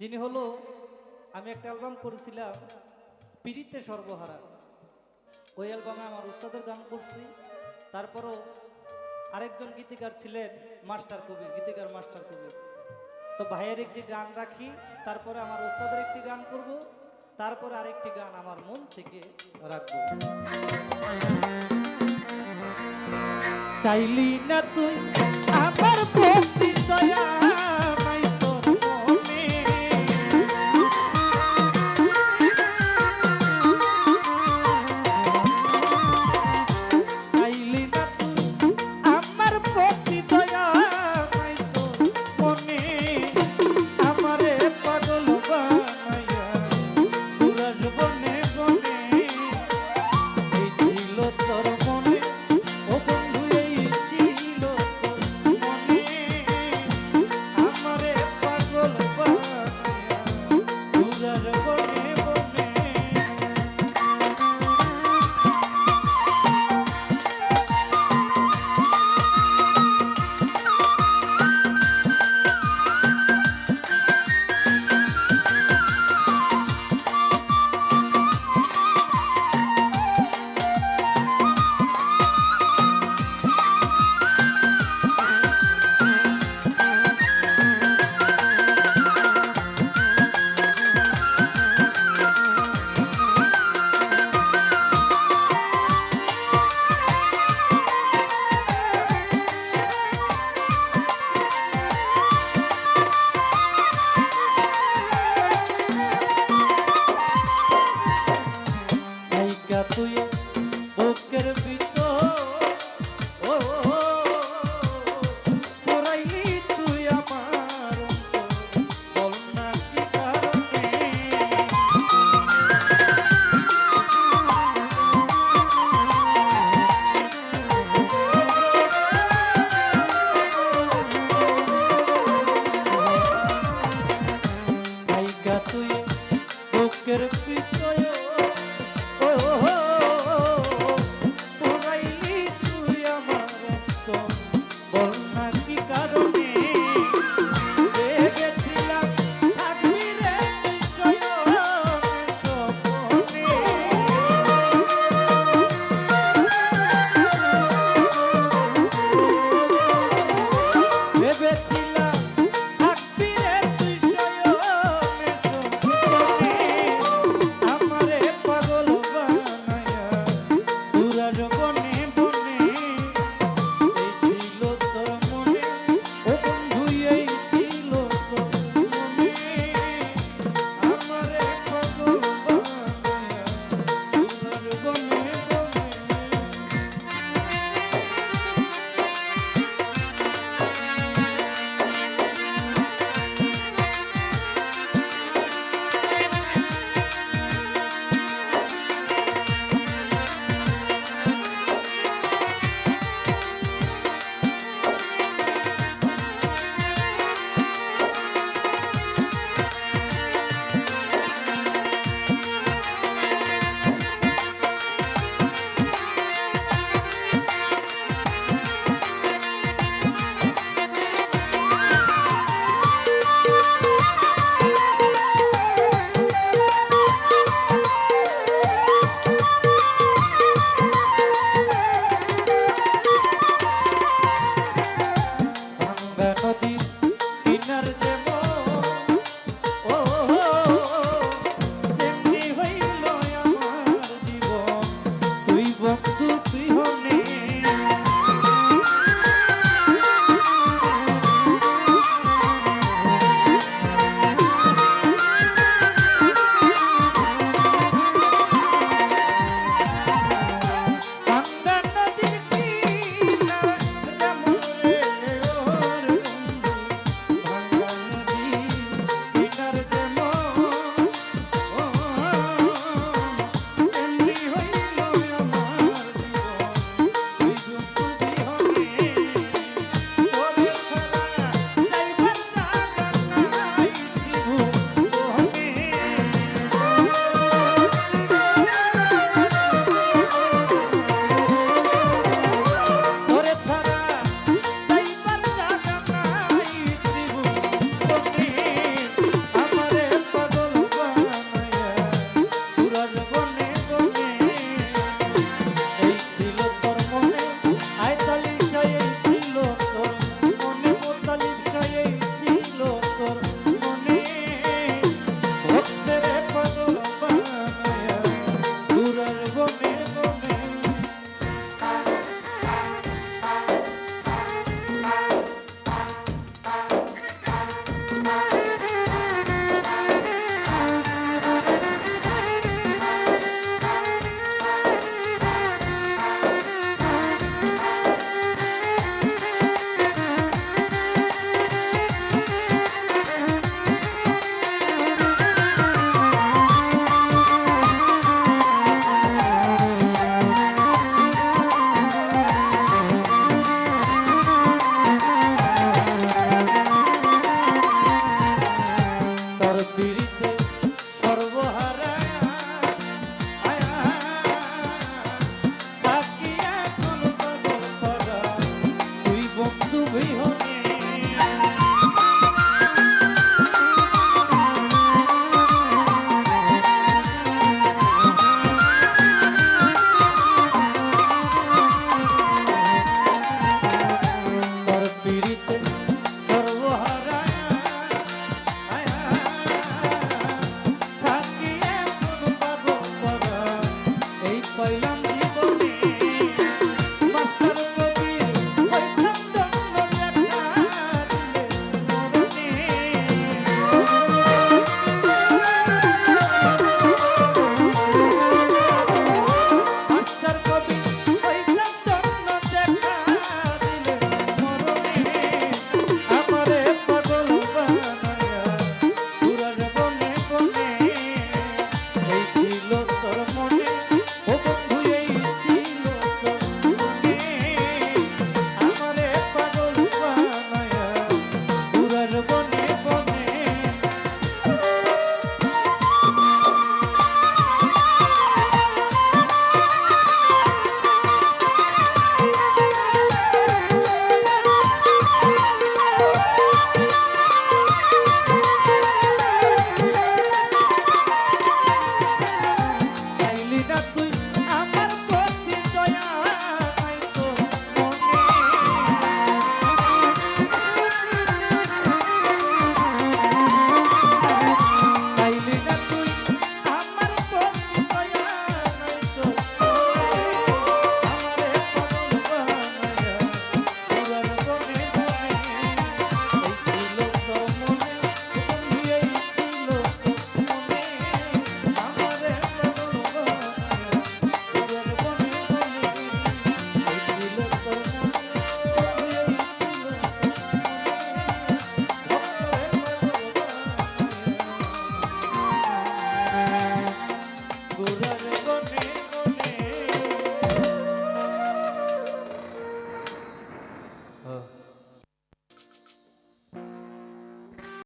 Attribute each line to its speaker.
Speaker 1: যিনি হলো, আমি একটা অ্যালবাম করেছিলাম, পিড়িতে সর্বহারা। ওই অ্যালবামে আমার উস্তাদের গান করছি। তারপরও আরেকজন গীতিকার ছিলেন মাস্টার কবি গীতিকার মাস্টার কবি তো ভাইয়ের একটি গান রাখি, তারপরে আমার উস্তাদের একটি গান করব, তারপরে আরেকটি গান আমার মন থেকে রাখব। চাইলি না তুই আমার